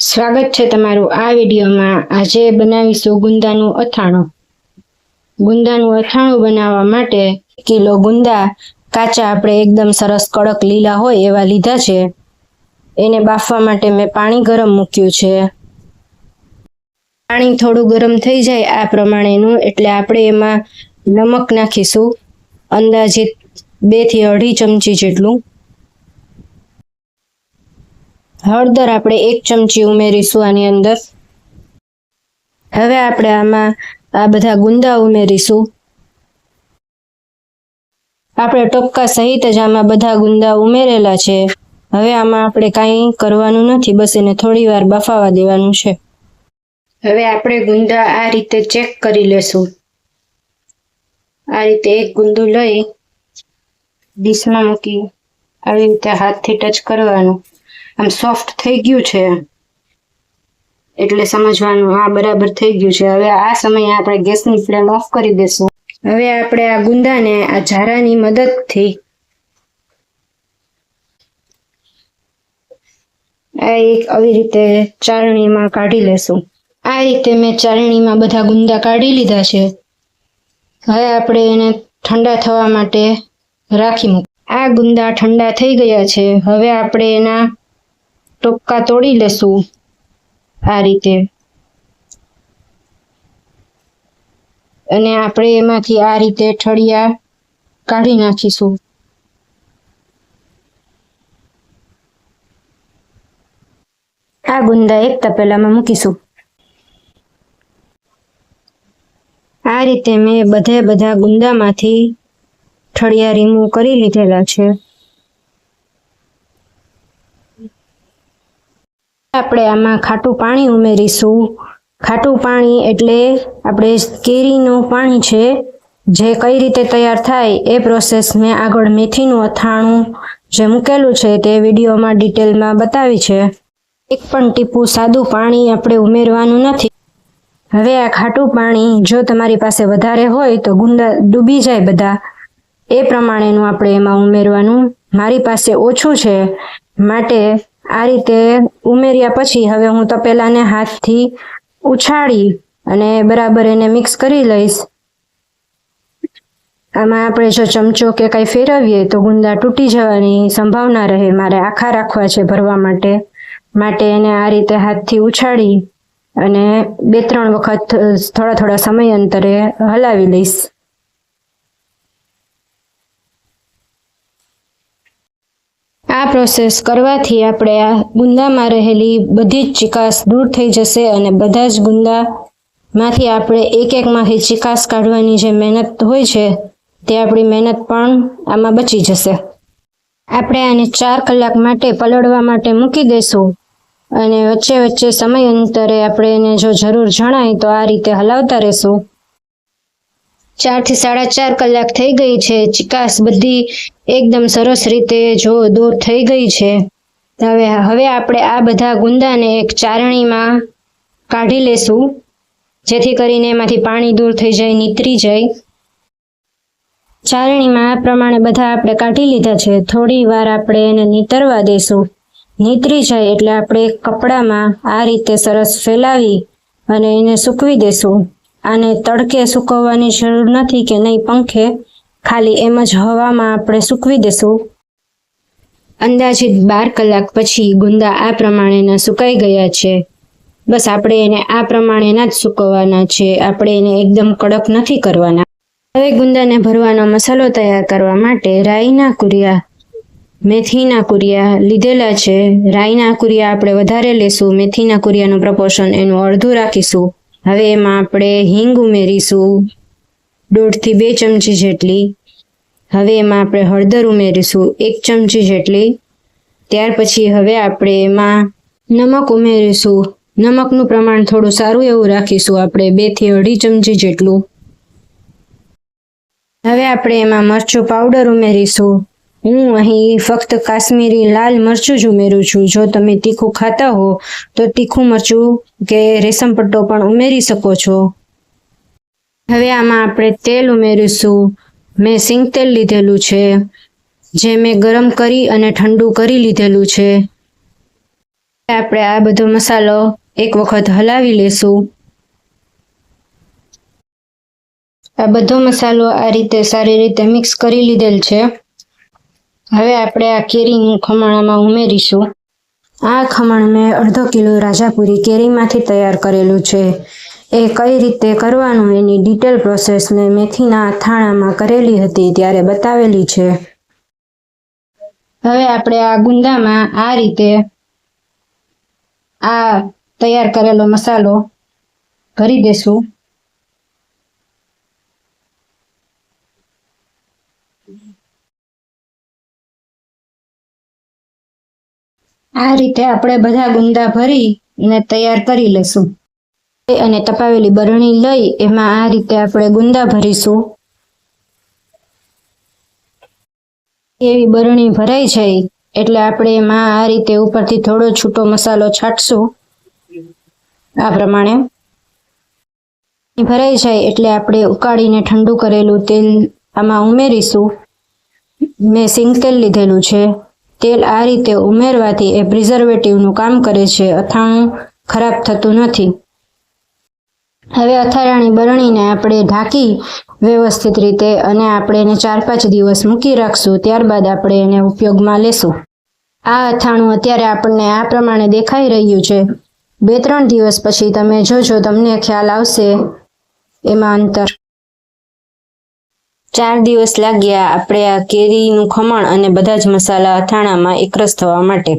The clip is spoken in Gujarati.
સ્વાગત છે તમારું આ વિડીયોમાં. આજે બનાવીશું ગુંદાનું અથાણું. ગુંદાનું અથાણું બનાવવા માટે કિલો ગુંદા કાચા આપણે એકદમ સરસ કડક લીલા હોય એવા લીધા છે. એને બાફવા માટે મેં પાણી ગરમ મૂક્યું છે. પાણી થોડું ગરમ થઈ જાય આ પ્રમાણેનું એટલે આપણે એમાં નમક નાખીશું. અંદાજિત બેથી અઢી ચમચી જેટલું. હળદર આપણે એક ચમચી ઉમેરીશું આની અંદર. હવે આપણે આમાં આ બધા ગુંદા ઉમેરીશું. આપણે ટપકા સહિત જ આમાં બધા ગુંદા ઉમેરેલા છે. હવે આમાં આપણે કાંઈ કરવાનું નથી, બસ એને થોડી વાર બફાવા દેવાનું છે. હવે આપણે ગુંદા આ રીતે ચેક કરી લેશું. આ રીતે એક ગુંદું લઈ ડીશમાં મૂકી આવી રીતે હાથથી ટચ કરવાનું. આમ સોફ્ટ થઈ ગયું છે. એટલે સમજવાનું આ બરાબર થઈ ગયું છે. હવે આ સમયે આપણે ગેસની ફ્લેમ ઓફ કરી દેશું. હવે આપણે આ ગુંદાને, આ ઝારાની મદદથી આ એક આવી રીતે ચારણીમાં કાઢી લેશું. આ રીતે મેં ચારણીમાં બધા ગુંદા કાઢી લીધા છે. હવે આપણે એને ઠંડા થવા માટે રાખી મૂક આ ગુંદા ઠંડા થઈ ગયા છે. હવે આપણે એના ટોપકા તોડી લેશું. આ રીતે. અને આપણે એમાંથી આ રીતે ઠળિયા કાઢી નાખીશું. આ ગુંદા એક તપેલામાં મૂકીશું. આ રીતે મેં બધે બધા ગુંદામાંથી ઠળિયા રીમૂવ કરી લીધેલા છે. આપણે આમાં ખાટું પાણી ઉમેરીશું. ખાટું પાણી એટલે આપણે કેરીનું પાણી છે, જે કઈ રીતે તૈયાર થાય એ પ્રોસેસ મેં આગળ મેથીનું અથાણું જે મૂકેલું છે તે વિડીયોમાં ડિટેલમાં બતાવી છે. એક પણ ટીપું સાદું પાણી આપણે ઉમેરવાનું નથી. હવે આ ખાટું પાણી જો તમારી પાસે વધારે હોય તો ગુંદા ડૂબી જાય બધા. એ પ્રમાણેનું આપણે એમાં ઉમેરવાનું. મારી પાસે ઓછું છે. માટે આ રીતે ઉમેર્યા પછી હવે હું તપેલાને હાથથી ઉછાળી અને બરાબર એને મિક્સ કરી લઈશ. આમાં આપણે જો ચમચો કે કાંઈ ફેરવીએ તો ગુંદા તૂટી જવાની સંભાવના રહે. મારે આખા રાખવા છે ભરવા માટે. માટે એને આ રીતે હાથથી ઉછાળી અને બે ત્રણ વખત થોડા થોડા સમય અંતરે હલાવી લઈશ. આ પ્રોસેસ કરવાથી આપણે આ ગુંદામાં રહેલી બધી જ ચિકાસ દૂર થઈ જશે અને બધા જ ગુંદામાંથી આપણે એક એકમાંથી ચિકાસ કાઢવાની જે મહેનત હોય છે, તે આપણી મહેનત પણ આમાં બચી જશે. આપણે આને ચાર કલાક માટે પલળવા માટે મૂકી દઈશું અને વચ્ચે વચ્ચે સમય અંતરે આપણે એને જો જરૂર જણાય તો આ રીતે હલાવતા રહેશું. ચારથી સાડા ચાર કલાક થઈ ગઈ છે. ચિકાસ બધી એકદમ સરસ રીતે જો દૂર થઈ ગઈ છે. હવે હવે આપણે આ બધા ગુંદાને એક ચારણીમાં કાઢી લેશું, જેથી કરીને એમાંથી પાણી દૂર થઈ જાય, નીતરી જાય. ચારણીમાં આ પ્રમાણે બધા આપણે કાઢી લીધા છે. થોડી વાર આપણે એને નીતરવા દઈશું નીતરી જાય એટલે આપણે કપડામાં આ રીતે સરસ ફેલાવી અને એને સૂકવી દેશું. આને તડકે સૂકવવાની જરૂર નથી કે નહીં, પંખે ખાલી એમ જ હવામાં આપણે સૂકવી દેશું. અંદાજિત બાર કલાક પછી ગુંદા આ પ્રમાણેના સુકાઈ ગયા છે. બસ આપણે એને આ પ્રમાણેના જ સૂકવવાના છે. આપણે એને એકદમ કડક નથી કરવાના. હવે ગુંદાને ભરવાનો મસાલો તૈયાર કરવા માટે રાઈના કુરિયા, મેથીના કુરિયા લીધેલા છે. રાઈના કુરિયા આપણે વધારે લેશું. મેથીના કુરિયાનું પ્રપોર્શન એનું અડધું રાખીશું. હવે એમાં આપણે હિંગ ઉમેરીશું, દોઢથી બે ચમચી જેટલી. હવે એમાં આપણે હળદર ઉમેરીશું, એક ચમચી જેટલી. ત્યાર પછી હવે આપણે એમાં નમક ઉમેરીશું. નમકનું પ્રમાણ થોડું સારું એવું રાખીશું, આપણે બેથી અઢી ચમચી જેટલું. હવે આપણે એમાં મરચું પાવડર ઉમેરીશું. હું અહીં ફક્ત કાશ્મીરી લાલ મરચું જ ઉમેરું છું. જો તમે તીખું ખાતા હો, તો તીખું મરચું કે રેશમ પટ્ટો પણ ઉમેરી શકો છો. હવે આમાં આપણે તેલ ઉમેરીશું. મેં સિંગ તેલ લીધેલું છે, જે મેં ગરમ કરી અને ઠંડુ કરી લીધેલું છે. આપણે આ બધો મસાલો એક વખત હલાવી લેશું. આ બધો મસાલો આ રીતે સારી રીતે મિક્સ કરી લીધેલ છે. હવે આપણે આ કેરીનું ખમણામાં ઉમેરીશું. આ ખમણ મેં અડધો કિલો રાજાપુરી કેરીમાંથી તૈયાર કરેલું છે. એ કઈ રીતે કરવાનું એની ડિટેલ પ્રોસેસ મેં મેથીના અથાણામાં કરેલી હતી ત્યારે બતાવેલી છે. હવે આપણે આ ગુંદામાં આ રીતે આ તૈયાર કરેલો મસાલો ભરી દેશું. આ રીતે આપણે બધા ગુંદા ભરી ને તૈયાર કરી લેશું. અને તપાવેલી બરણી લઈ એમાં આ રીતે આપણે ગુંદા ભરીશું. એવી બરણી ભરાઈ જાય એટલે આપણે એમાં આ રીતે ઉપરથી થોડો છૂટો મસાલો છાંટશું. આ પ્રમાણે. ભરાઈ જાય એટલે આપણે ઉકાળીને ઠંડુ કરેલું તેલ આમાં ઉમેરીશું. મેં સિંગ તેલ લીધેલું છે. તેલ આ રીતે ઉમેરવાથી એ પ્રિઝર્વેટિવનું કામ કરે છે. અથાણું ખરાબ થતું નથી. હવે અથાણાની બરણીને આપણે ઢાંકી વ્યવસ્થિત રીતે અને આપણે એને ચાર પાંચ દિવસ મૂકી રાખશું. ત્યારબાદ આપણે એને ઉપયોગમાં લેશું. આ અથાણું અત્યારે આપણને આ પ્રમાણે દેખાઈ રહ્યું છે. બે ત્રણ દિવસ પછી તમે જોજો, તમને ખ્યાલ આવશે. એમાં અંતર ચાર દિવસ લાગ્યા આપણે આ કેરીનું ખમણ અને બધા જ મસાલા અથાણામાં એકરસ થવા માટે.